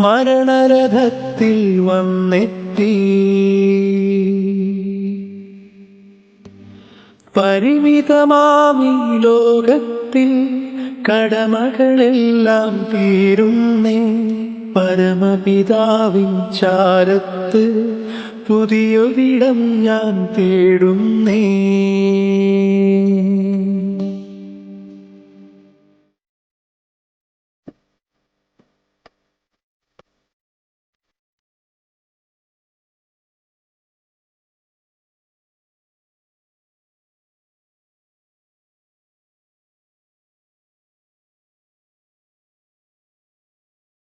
മരണരഥത്തിൽ വന്നെത്തി. പരിമിതമാമി ലോകത്തിൽ കടമകളെല്ലാം തീരുന്നേ. പരമപിതാവിൻ ചാരത്ത് പുതിയൊരിടം ഞാൻ തേടുന്നേ.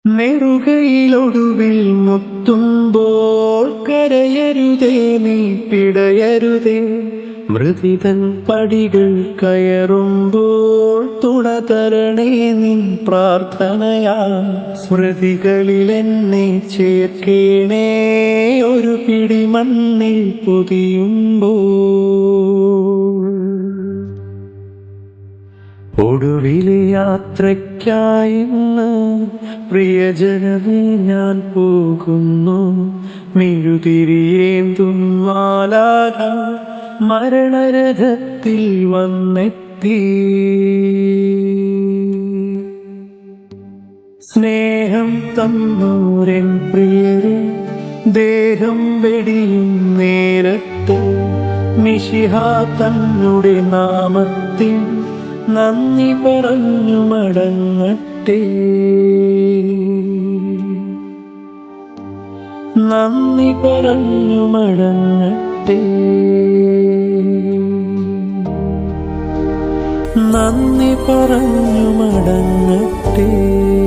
നെറുകയിലൊടുവിൽ മുത്തുമ്പോൾ കരയരുതേ നീ പിടയരുതേ. മൃതിതൻ പടികൾ കയറുമ്പോൾ തുണ തരണേ നിൻ പ്രാർത്ഥനയാ. സ്മൃതികളിൽ എന്നെ ചേർക്കേണേ ഒരു പിടി മണ്ണിൽ പൊതിയുമ്പോൾ ഒടുവിലെ യാത്രയ്ക്കായിന്ന് പ്രിയജനമേ ഞാൻ പോകുന്നു. മെഴുതിരിയേന്തും മാലാക മരണരഥത്തിൽ വന്നെത്തി. സ്നേഹം തന്നൂരൻ പ്രിയരെ ദേഹം വെടിയും നേരത്തെ. മിഷിഹ തന്നുടെ നാമത്തിൽ നന്ദി പറഞ്ഞു മടങ്ങട്ടെ. നന്ദി പറഞ്ഞു മടങ്ങട്ടെ. നന്ദി പറഞ്ഞു മടങ്ങട്ടെ.